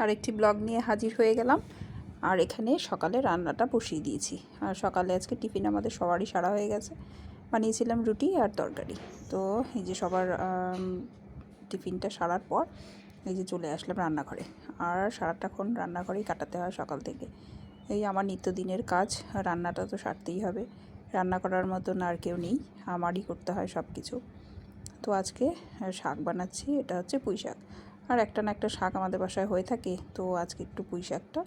আর একটি ব্লগ নিয়ে হাজির হয়ে গেলাম। আর এখানে সকালে রান্নাটা বসিয়ে দিয়েছি। আর সকালে আজকে টিফিন আমাদের সবারই সারা হয়ে গেছে। বানিয়েছিলাম রুটি আর তরকারি। তো এই যে সবার টিফিনটা সারার পর এই যে চলে আসলাম রান্নাঘরে। আর সারাটাক্ষণ রান্নাঘরেই কাটাতে হয় সকাল থেকে। এই আমার নিত্যদিনের কাজ, রান্নাটা তো সারতেই হবে। রান্না করার মতন আর কেউ নেই, আমারই করতে হয় সব কিছু তো আজকে শাক বানাচ্ছি, এটা হচ্ছে পুঁই শাক আর একটা না একটা শাক আমাদের বাসায় হয়ে থাকে। তো আজকে একটু পুঁই শাকটা,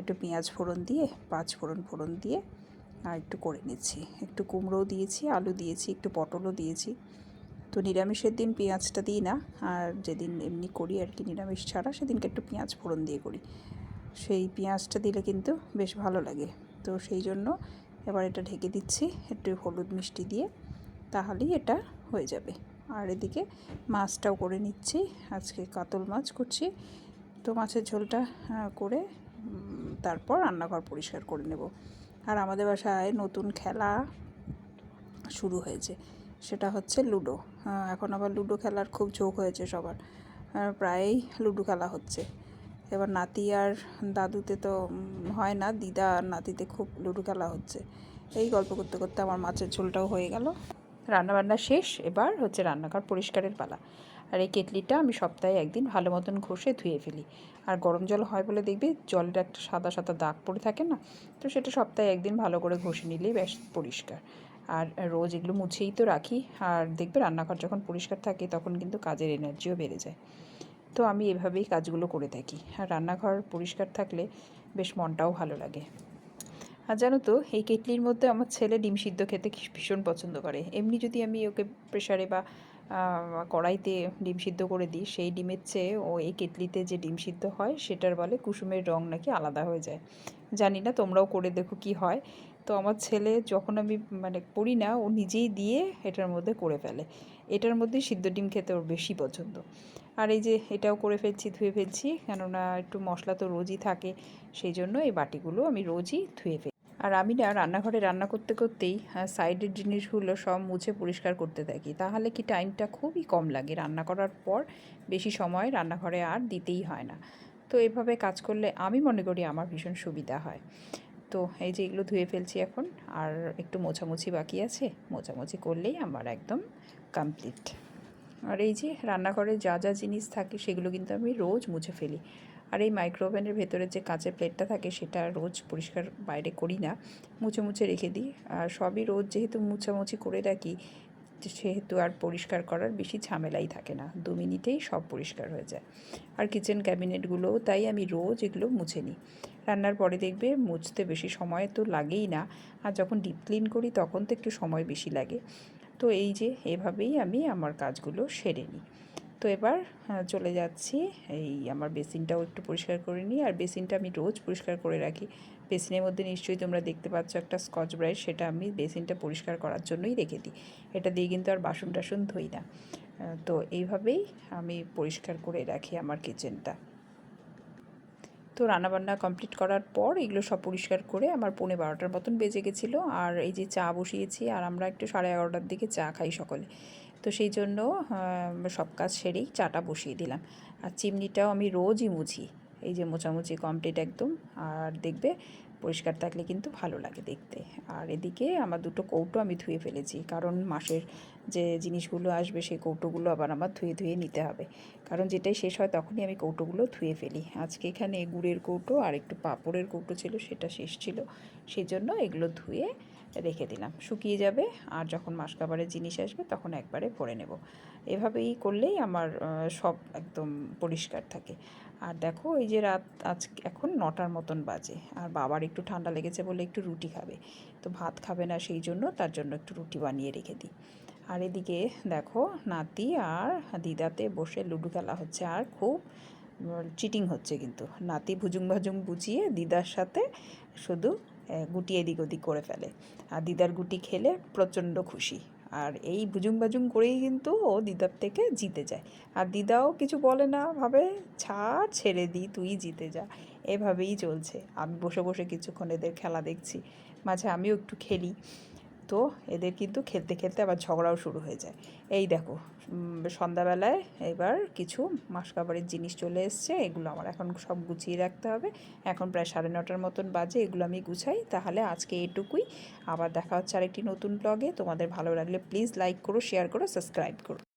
একটু পেঁয়াজ ফোড়ন দিয়ে, পাঁচ ফোড়ন ফোড়ন দিয়ে আর একটু করে নিচ্ছি। একটু কুমড়োও দিয়েছি, আলু দিয়েছি, একটু পটলও দিয়েছি। তো নিরামিষের দিন পেঁয়াজটা দিই না, আর যেদিন এমনি করি আর কি নিরামিষ ছাড়া, সেদিনকে একটু পেঁয়াজ ফোড়ন দিয়ে করি। সেই পেঁয়াজটা দিলে কিন্তু বেশ ভালো লাগে। তো সেই জন্য এবার এটা ঢেকে দিচ্ছি, একটু হলুদ মিষ্টি দিয়ে, তাহলেই এটা হয়ে যাবে। আর এদিকে মাছটাও করে নিচ্ছি। আজকে কাতল মাছ করছি। তো মাছের ঝোলটা করে তারপর রান্নাঘর পরিষ্কার করে নেব। আর আমাদের বাসায় নতুন খেলা শুরু হয়েছে। সেটা হচ্ছে লুডো। এখন আবার লুডো খেলার খুব ঝোঁক হয়েছে সবার। প্রায়ই লুডো খেলা হচ্ছে। এবার নাতি আর দাদুতে তো হয় না। দিদা আর নাতিতে খুব লুডো খেলা হচ্ছে। এই গল্প করতে করতে আমার মাছের ঝোলটাও হয়ে গেল। রান্নাবান্না শেষ, এবার হচ্ছে রান্নাঘর পরিষ্কারের পালা। আর এই কেটলিটা আমি সপ্তাহে একদিন ভালো মতন ঘষে ধুয়ে ফেলি। আর গরম জল হয় বলে দেখবি জলের একটা সাদা সাদা দাগ পড়ে থাকে না? তো সেটা সপ্তাহে একদিন ভালো করে ঘষে নিলেই বেশ পরিষ্কার। আর রোজ এগুলো মুছেই তো রাখি। আর দেখবে রান্নাঘর যখন পরিষ্কার থাকে তখন কিন্তু কাজের এনার্জিও বেড়ে যায়। তো আমি এভাবেই কাজগুলো করে থাকি। আর রান্নাঘর পরিষ্কার থাকলে বেশ মনটাও ভালো লাগে। আর জানো তো, এই কেটলির মধ্যে আমার ছেলে ডিম সিদ্ধ খেতে ভীষণ পছন্দ করে। এমনি যদি আমি ওকে প্রেশারে বা কড়াইতে ডিম সিদ্ধ করে দিই, সেই ডিমের চেয়ে ও এই কেটলিতে যে ডিম সিদ্ধ হয়, সেটার বলে কুসুমের রং নাকি আলাদা হয়ে যায়। জানি না, তোমরাও করে দেখো কি হয়। তো আমার ছেলে যখন আমি মানে করি না, ও নিজেই দিয়ে এটার মধ্যে করে ফেলে। এটার মধ্যে সিদ্ধ ডিম খেতে ওর বেশি পছন্দ। আর এই যে এটাও করে ফেলছি, ধুয়ে ফেলছি, কেননা একটু মশলা তো রোজই থাকে, সেই জন্য এই বাটিগুলো আমি রোজই ধুয়ে ফেলি। আর আমি না রান্নাঘরে রান্না করতে করতেই সাইডের জিনিসগুলো সব মুছে পরিষ্কার করতে থাকি। তাহলে কি টাইমটা খুবই কম লাগে। রান্না করার পর বেশি সময় রান্নাঘরে আর দিতেই হয় না। তো এভাবে কাজ করলে আমি মনে করি আমার ভীষণ সুবিধা হয়। তো এই যে এগুলো ধুয়ে ফেলছি এখন, আর একটু মোছামুছি বাকি আছে, মোছামুছি করলেই আমার একদম কমপ্লিট আর এই যে রান্নাঘরে যা যা জিনিস থাকে সেগুলো কিন্তু আমি রোজ মুছে ফেলি। আর এই মাইক্রোওভেনের ভেতরে যে কাঁচের প্লেটটা থাকে সেটা রোজ পরিষ্কার বাইরে করি না। মুছে মুছে রেখে দিই। আর সবই রোজ যেহেতু মুছামুছি করে রাখি, সেহেতু আর পরিষ্কার করার বেশি ঝামেলাই থাকে না। দু মিনিটেই সব পরিষ্কার হয়ে যায়। আর কিচেন ক্যাবিনেটগুলোও তাই আমি রোজ এগুলো মুছে নিই। রান্নার পরে দেখবে মুছতে বেশি সময় তো লাগেই না। আর যখন ডিপ ক্লিন করি তখন তো একটু সময় বেশি লাগে। তো এই যে, এভাবেই আমি আমার কাজগুলো সেরে নিই। তো এবার চলে যাচ্ছি। এই আমার বেসিনটাও একটু পরিষ্কার করে নিই। আর বেসিনটা আমি রোজ পরিষ্কার করে রাখি। বেসিনের মধ্যে নিশ্চয়ই তোমরা দেখতে পাচ্ছ একটা স্কচ ব্রাইট সেটা আমি বেসিনটা পরিষ্কার করার জন্যই রেখে দিই। এটা দিয়ে কিন্তু আর বাসন টাসন ধুই না। তো এইভাবেই আমি পরিষ্কার করে রাখি আমার কিচেনটা। তো রান্নাবান্না কমপ্লিট করার পর এগুলো সব পরিষ্কার করে আমার পৌনে বারোটার মতন বেজে গেছিল। আর এই যে চা বসিয়েছি আর আমরা একটু সাড়ে এগারোটার দিকে চা খাই সকলে। তো সেই জন্য সব কাজ সেরেই চাটা বসিয়ে দিলাম। আর চিমনিটাও আমি রোজই মুছি। এই যে মোছামুছি কমপ্লিট একদম। আর দেখবে পরিষ্কার থাকলে কিন্তু ভালো লাগে দেখতে। আর এদিকে আমার দুটো কৌটো আমি ধুয়ে ফেলেছি, কারণ মাসের যে জিনিসগুলো আসবে সেই কৌটোগুলো আবার আমার ধুয়ে ধুয়ে নিতে হবে। কারণ যেটাই শেষ হয় তখনই আমি কৌটোগুলো ধুয়ে ফেলি। আজকে এখানে গুড়ের কৌটো আর একটু পাঁপড়ের কৌটো ছিল, সেটা শেষ ছিল। সেই জন্য এগুলো ধুয়ে রেখে দিলাম। শুকিয়ে যাবে আর যখন মাসকাবারের জিনিস আসবে তখন একবারে ভরে নেব। এভাবেই করলেই আমার সব একদম পরিষ্কার থাকে। আর দেখো, এই যে রাত আজ, এখন নটার মতন বাজে। আর বাবার একটু ঠান্ডা লেগেছে বলে একটু রুটি খাবে। তো ভাত খাবে না সেই জন্য তার জন্য একটু রুটি বানিয়ে রেখে দিই। আর এদিকে দেখো, নাতি আর দিদাতে বসে লুডো খেলা হচ্ছে। আর খুব চিটিং হচ্ছে কিন্তু। নাতি ভুজুং ভাজুং বুঝিয়ে দিদার সাথে শুধু গুটি এদিক ওদিক করে ফেলে। আর দিদার গুটি খেলে প্রচণ্ড খুশি। আর এই বুজুম বাজুম করেই কিন্তু ও দিদার থেকে জিতে যায়। আর দিদাও কিছু বলে না, ভাবে, ছাড়, ছেড়ে দিই তুই জিতে যা। এভাবেই চলছে। আমি বসে বসে কিছুক্ষণ এদের খেলা দেখছি। মাঝে আমিও একটু খেলি। তো এদের কিন্তু খেলতে খেলতে আবার ঝগড়াও শুরু হয়ে যায়। এই দেখো সন্ধ্যাবেলায় এবার কিছু মাসকাবারের জিনিস চলে এসছে, এগুলো আমার এখন সব গুছিয়ে রাখতে হবে। এখন প্রায় সাড়ে নটার মতন বাজে, এগুলো আমি গুছাই। তাহলে আজকে এটুকুই। আবার দেখা হচ্ছে আরেকটি নতুন ব্লগে তোমাদের ভালো লাগলে প্লিজ লাইক করো শেয়ার করো সাবস্ক্রাইব করো।